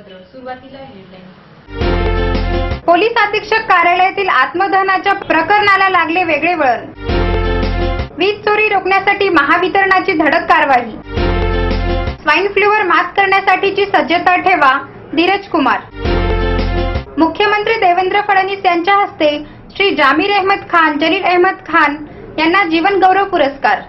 बातमीपत्र सुरुवातीला headline police अधीक्षक कार्यालयातील आत्मदहनाच्या प्रकरणाला लागले वेगळे वळण. वीज चोरी रोखण्यासाठी महावितरणाची धडक कारवाई. स्वाईन फ्लूवर मात करण्यासाठीची सज्जता ठेवा धीरज कुमार. मुख्यमंत्री देवेंद्र फडणवीस यांच्या हस्ते श्री जामीर अहमद खान जलील अहमद खान यांना जीवन गौरव पुरस्कार.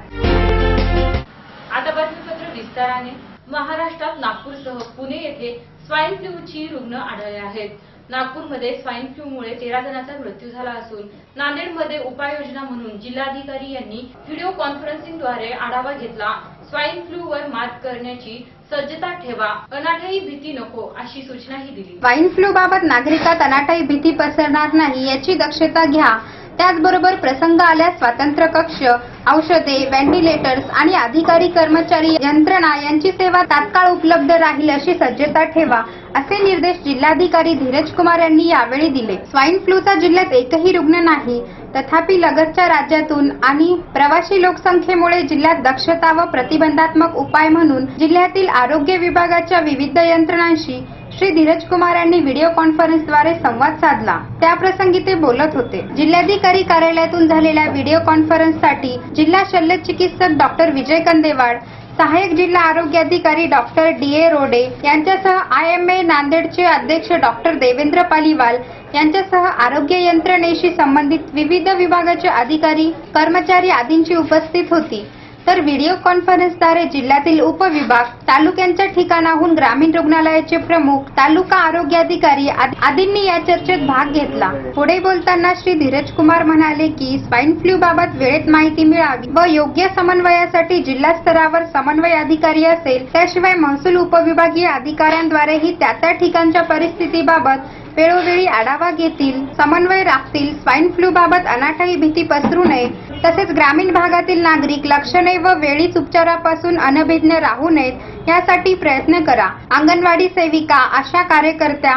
आता बातमीपत्र विस्ताराने. महाराष्ट्रात नागपूरसह पुणे येथे स्वाईन फ्लूची रुग्ण आढळले आहेत. नागपूरमध्ये स्वाईन फ्लूमुळे तेरा जणांचा मृत्यू झाला असून नांदेडमध्ये उपाययोजना म्हणून जिल्हाधिकारी यांनी व्हिडिओ कॉन्फरन्सिंगद्वारे आढावा घेतला. स्वाईन फ्लूवर मात करण्याची सज्जता ठेवा. अनाठाई भीती नको अशी सूचनाही दिली. स्वाईन फ्लू बाबत नागरिकात अनाठाई भीती पसरणार नाही याची दक्षता घ्या. त्याचबरोबर प्रसंग आल्यास स्वातंत्र्य कक्ष औषधे व्हेंटिलेटर्स आणि अधिकारी कर्मचारी यंत्रणा यांची सेवा तात्काळ उपलब्ध राहील अशी सज्जता ठेवा असे निर्देश जिल्हाधिकारी धीरज कुमार यांनी यावेळी दिले. स्वाईन फ्लूचा जिल्ह्यात एकही रुग्ण नाही. तथापि लगतच्या राज्यातून आणि प्रवासी लोकसंख्येमुळे जिल्ह्यात दक्षता व प्रतिबंधात्मक उपाय म्हणून जिल्ह्यातील आरोग्य विभागाच्या विविध यंत्रणांशी श्री धीरज कुमार यांनी व्हिडिओ कॉन्फरन्सद्वारे संवाद साधला. त्याप्रसंगी ते बोलत होते. जिल्हाधिकारी कार्यालयातून झालेल्या व्हिडिओ कॉन्फरन्ससाठी जिल्हा शल्य चिकित्सक डॉक्टर विजय कंदेवाड सहाय्यक जिल्हा आरोग्य अधिकारी डॉक्टर डी ए रोडे यांच्यासह आय एम ए नांदेडचे अध्यक्ष डॉक्टर देवेंद्र पालीवाल यांच्यासह आरोग्य यंत्रणेशी संबंधित विविध विभागाचे अधिकारी कर्मचारी आदींची उपस्थित होती. तर व्हिडिओ कॉन्फरन्सद्वारे जिल्ह्यातील उपविभाग तालुक्यांच्या ठिकाणाहून ग्रामीण रुग्णालयाचे प्रमुख तालुका आरोग्य अधिकारी आद- आदींनी या चर्चेत भाग घेतला. पुढे बोलताना श्री धीरज कुमार म्हणाले की स्वाईन फ्लू बाबत वेळेत माहिती मिळावी व योग्य समन्वयासाठी जिल्हा स्तरावर समन्वय अधिकारी असेल त्याशिवाय महसूल उपविभागीय अधिकाऱ्यांद्वारेही त्या त्या ठिकाणच्या परिस्थितीबाबत वेळोवेळी आढावा घेतील समन्वय राखतील स्वाईन फ्लू बाबत अनाठाई भीती पसरू नये तसेच ग्रामीण भागातील नागरिक लक्षणे व वेळीच उपचारापासून अनभिज्ञ राहू नयेत यासाठी प्रयत्न करा. अंगणवाडी सेविका आशा कार्यकर्त्या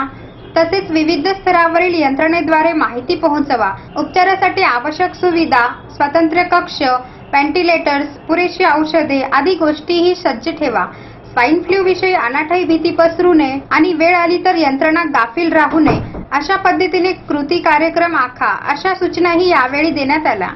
तसेच विविध स्तरावरील यंत्रणेद्वारे माहिती पोहोचवा. उपचारासाठी आवश्यक सुविधा स्वतंत्र कक्ष व्हेंटिलेटर्स पुरेशी औषधे आदी गोष्टीही सज्ज ठेवा. स्वाईन फ्लू विषयी अनाठाई भीती पसरू नये आणि वेळ आली तर यंत्रणा गाफील राहू नये. अशा पद्धतीने कृती कार्यक्रम आखा. अशा सूचनाही यावेळी देण्यात आल्या.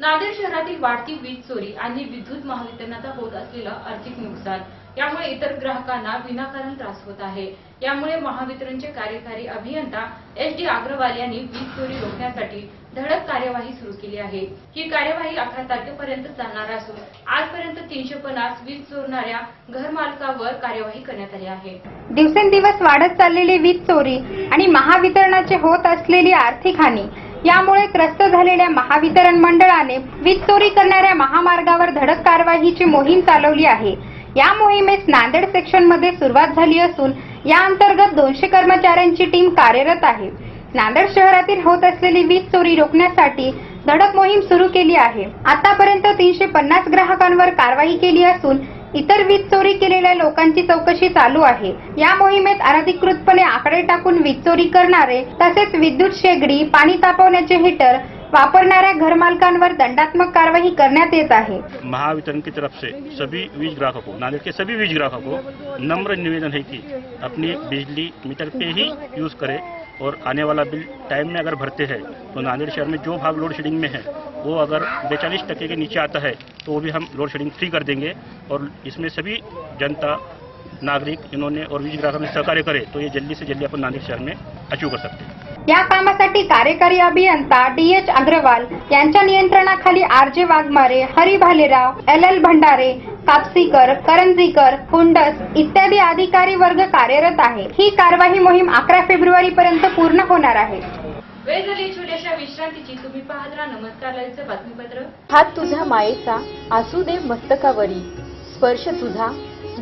नांदेड शहरातील वाढती वीज चोरी आणि विद्युत महावितरणाचा होत असलेलं आर्थिक नुकसान यामुळे इतर ग्राहकांना विनाकारण त्रास होत आहे. यामुळे महावितरणचे कार्यकारी अभियंता एच डी अग्रवाल यांनी वीज चोरी रोखण्यासाठी धडक कार्यवाही सुरू केली आहे. ही कार्यवाही अकरा तारखेपर्यंत चालणार असून आजपर्यंत तीनशे पन्नास वीज चोरणाऱ्या घरमालकावर कार्यवाही करण्यात आली आहे. दिवसेंदिवस वाढत चाललेली वीज चोरी आणि महावितरणाचे होत असलेली आर्थिक हानी यामुळे त्रस्त झालेल्या महावितरण मंडळाने वीज चोरी करणाऱ्या महामार्गावर धडक कारवाईची मोहीम चालवली आहे. या मोहिमेस नांदेड सेक्शनमध्ये सुरुवात झाली असून या अंतर्गत दोनशे कर्मचाऱ्यांची टीम कार्यरत आहे. नांदेड शहरातील होत असलेली वीज चोरी रोखण्यासाठी धडक मोहीम सुरू केली आहे. आतापर्यंत तीनशे पन्नास ग्राहकांवर कारवाई केली असून इतर वीज चोरी केलेल्या लोकांची चौकशी चालू आहे. या मोहिमेत अनधिकृतपणे आकडे टाकून वीज चोरी करणारे तसेच विद्युत शेगडी पाणी तापवण्याचे हीटर वापरणाऱ्या घरमालकांवर दंडात्मक कारवाई करण्यात येत आहे. महावितरण की तरफ से सभी वीज ग्राहकों को नांदेड़ के सभी वीज ग्राहकों को नम्र निवेदन है कि अपनी बिजली मीटर पे ही यूज़ करें और आने वाला बिल टाइम में अगर भरते हैं तो नांदेड़ शहर में जो भाग लोड शेडिंग में है वो अगर बेचालीस टके के नीचे आता है तो वो भी हम लोड शेडिंग फ्री कर देंगे और इसमें सभी जनता नागरिक इन्होंने और वीज ग्राहकों ने सहकार्य करे तो ये जल्दी से जल्दी अपन नांदेड़ शहर में अचीव कर सकते हैं। या कामासाठी कार्यकारी अभियंता डी एच अग्रवाल यांच्या नियंत्रणाखाली R J Waghmare Hari Bhalerao L L Bhandare Kapsikar Karanjikar Kundas इत्यादी अधिकारी वर्ग कार्यरत आहे. ही कारवाई मोहीम अकरा फेब्रुवारी पर्यंत पूर्ण होणार आहे. वेळ झाली छोट्याशा विश्रांतीची. तुम्ही पाहत राहा नमस्कार लाईव्हचं बातमीपत्र. हात तुझ्या मायेचा आसू दे मस्तकावरी. स्पर्श तुझा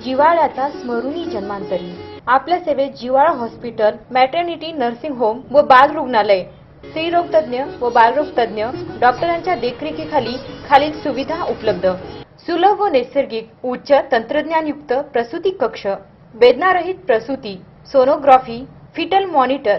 जिवाळ्याचा स्मरुणी जन्मांतरी. आपल्या सेवेत जिवाळा हॉस्पिटल मॅटर्निटी नर्सिंग होम व बाल रुग्णालय स्त्रीरोग तज्ञ व बालरोग तज्ञ डॉक्टरांच्या देखरेखीखाली खालील सुविधा उपलब्ध. सुलभ व नैसर्गिक उच्च तंत्रज्ञानयुक्त प्रसूती कक्ष. वेदनारहित प्रसूती सोनोग्राफी फिटल मॉनिटर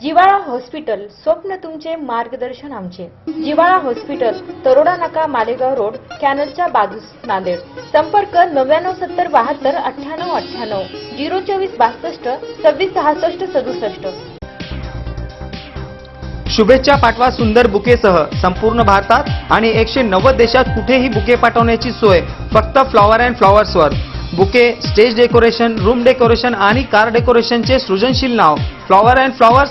जिवाळा हॉस्पिटल स्वप्न तुमचे मार्गदर्शन आमचे. जिवाळा हॉस्पिटल तरोडा नाका मालेगाव रोड कॅनलच्या बाजूस नांदेड. संपर्क नव्याण्णव सत्तर बहात्तर अठ्ठ्याण्णव अठ्ठ्याण्णव. झिरो चोवीस बासष्ट सव्वीस सहासष्ट सदुसष्ट. शुभेच्छा पाठवा सुंदर बुकेसह. संपूर्ण भारतात आणि एकशे नव्वद देशात कुठेही बुके पाठवण्याची सोय. फक्त flower and फ्लॉवर्सवर. Bouquet stage decoration room decoration आणि कार डेकोरेशनचे सृजनशील नाव. Flower and flowers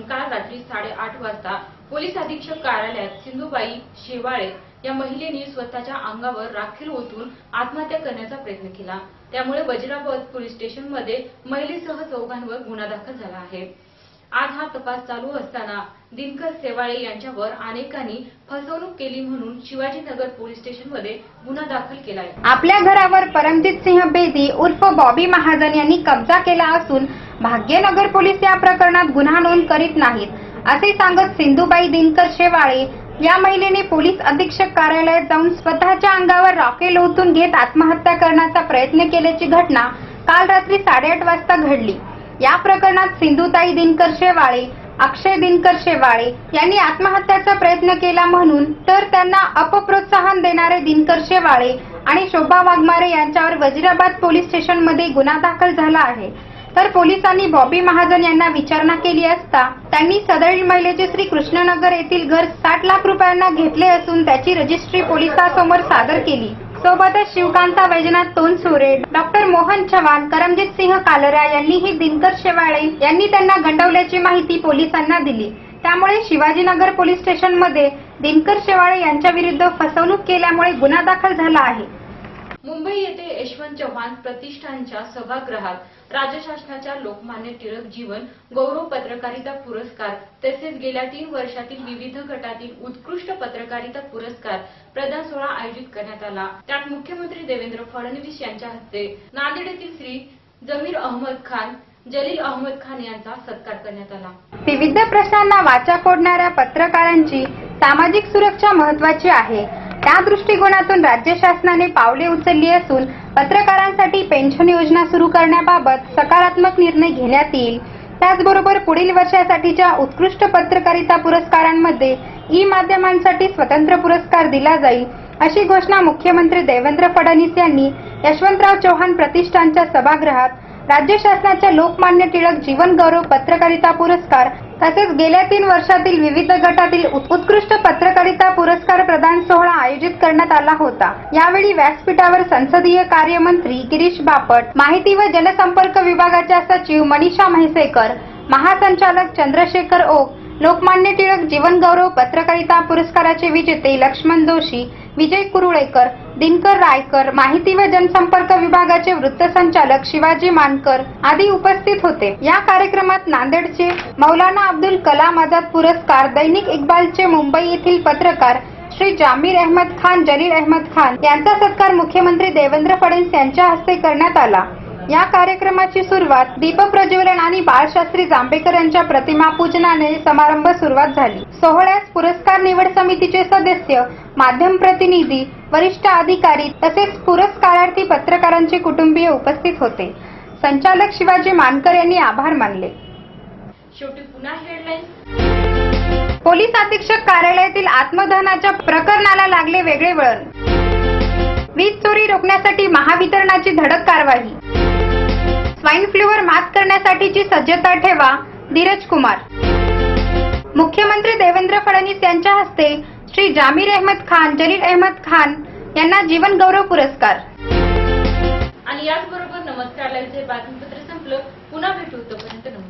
करून काल रात्री साडेआठ वाजता पोलीस अधीक्षक कार्यालयात सिंधुबाई शेवाळे या महिलेने स्वतःच्या अंगावर राखील ओतून आत्महत्या करण्याचा प्रयत्न केला. त्यामुळे वज्राबाद पोलीस स्टेशनमध्ये महिलेसह चौघांवर गुन्हा दाखल झाला आहे. आज हा तपास चालू असताना दिनकर सेवाळे यांच्यावर अनेकांनी फसवणूक केली म्हणून शिवाजीनगर पोलीस स्टेशनमध्ये गुन्हा दाखल केला आहे. आपल्या घरावर परमजित सिंह बेदी उर्फ बॉबी महाजन यांनी कब्जा केला असून भाग्यनगर पोलीस या प्रकरणात गुन्हा नोंद करीत नाहीत असे सांगत सिंधुबाई दिनकर शेवाळे या महिलेने पोलीस अधीक्षक कार्यालयात जाऊन स्वतःच्या अंगावर रॉकेल ओतून घेत आत्महत्या करण्याचा प्रयत्न केल्याची घटना काल रात्री साडेआठ वाजता घडली. या प्रकरणात सिंधुताई दिनकर शेवाळे अक्षय दिनकर शेवाळे यांनी आत्महत्याचा प्रयत्न केला म्हणून तर त्यांना अपप्रोत्साहन देणारे दिनकर शेवाळे आणि शोभा वाघमारे यांच्यावर वजिराबाद पोलीस स्टेशनमध्ये गुन्हा दाखल झाला आहे. तर पोलिसांनी बॉबी महाजन यांना विचारणा केली असता त्यांनी सदरील महिलेचे श्री कृष्णनगर येथील घर साठ लाख रुपयांना घेतले असून त्याची रजिस्ट्री पोलिसांसमोर सादर केली. सोबतच शिवकांता वैजनाथ तोनसुरे डॉक्टर मोहन चव्हाण करमजित सिंह कालरा यांनीही दिनकर शेवाळे यांनी त्यांना गंडवल्याची माहिती पोलिसांना दिली. त्यामुळे शिवाजीनगर पोलीस स्टेशनमध्ये दिनकर शेवाळे यांच्या विरुद्ध फसवणूक केल्यामुळे गुन्हा दाखल झाला आहे. मुंबई येथे यशवंत चव्हाण प्रतिष्ठानच्या सभागृहात राज्य शासनाच्या लोकमान्य टिळक जीवन गौरव पत्रकारिता पुरस्कार तसेच गेल्या तीन वर्षातील विविध गटातील उत्कृष्ट पत्रकारिता पुरस्कार प्रदान सोहळा आयोजित करण्यात आला. त्यात मुख्यमंत्री देवेंद्र फडणवीस यांच्या हस्ते नांदेड येथील श्री जमीर अहमद खान जलील अहमद खान यांचा सत्कार करण्यात आला. विविध प्रश्नांना वाचा फोडणाऱ्या पत्रकारांची सामाजिक सुरक्षा महत्वाची आहे. त्या दृष्टिकोनातून राज्य शासनाने पावले उचलली असून पत्रकारांसाठी पेन्शन योजना सुरू करण्याबाबत सकारात्मक निर्णय घेण्यात येईल. त्याचबरोबर पुढील वर्षासाठीच्या उत्कृष्ट पत्रकारिता पुरस्कारांमध्ये ई माध्यमांसाठी स्वतंत्र पुरस्कार दिला जाईल अशी घोषणा मुख्यमंत्री देवेंद्र फडणवीस यांनी यशवंतराव चव्हाण प्रतिष्ठानच्या सभागृहात राज्य शासनाच्या लोकमान्य टिळक जीवन गौरव पत्रकारिता पुरस्कार तसेच गेल्या तीन वर्षातील विविध गटातील उत्कृष्ट पत्रकारिता पुरस्कार प्रदान सोहळा आयोजित करण्यात आला होता. यावेळी व्यासपीठावर संसदीय कार्यमंत्री गिरीश बापट माहिती व जनसंपर्क विभागाच्या सचिव मनीषा म्हैसेकर महासंचालक चंद्रशेखर ओक लोकमान्य टिळक जीवन गौरव पत्रकारिता पुरस्काराचे विजेते लक्ष्मण जोशी विजय कुरुळेकर दिनकर रायकर माहिती व जनसंपर्क विभागाचे वृत्तसंचालक शिवाजी मानकर आदी उपस्थित होते. या कार्यक्रमात नांदेडचे मौलाना अब्दुल कलाम आझाद पुरस्कार दैनिक इक्बालचे मुंबई येथील पत्रकार श्री जामीर अहमद खान जलील अहमद खान यांचा सत्कार मुख्यमंत्री देवेंद्र फडणवीस यांच्या हस्ते करण्यात आला. या कार्यक्रमाची सुरुवात दीप प्रज्वलन आणि बाळशास्त्री जांभेकर यांच्या प्रतिमा पूजनाने समारंभ सुरुवात झाली. सोहळ्यास पुरस्कार निवड समितीचे सदस्य माध्यम प्रतिनिधी वरिष्ठ अधिकारी तसेच पुरस्कारार्थी पत्रकारांचे कुटुंबीय उपस्थित होते. संचालक शिवाजी मानकर यांनी आभार मानले. शेवटी पुन्हा हेडलाईन पोलीस अधीक्षक कार्यालयातील आत्मदहनाच्या प्रकरणाला लागले वेगळे वळण. वीज चोरी रोखण्यासाठी महावितरणाची धडक कारवाई. स्वाईन फ्लूवर मात करण्यासाठीची सज्जता ठेवा धीरज कुमार. मुख्यमंत्री देवेंद्र फडणवीस यांच्या हस्ते श्री जामीर अहमद खान जलील अहमद खान यांना जीवन गौरव पुरस्कार. आणि याचबरोबर नमस्कार लाईव्हचे बातमीपत्र संपलं. पुन्हा भेटू तोपर्यंत नमस्कार.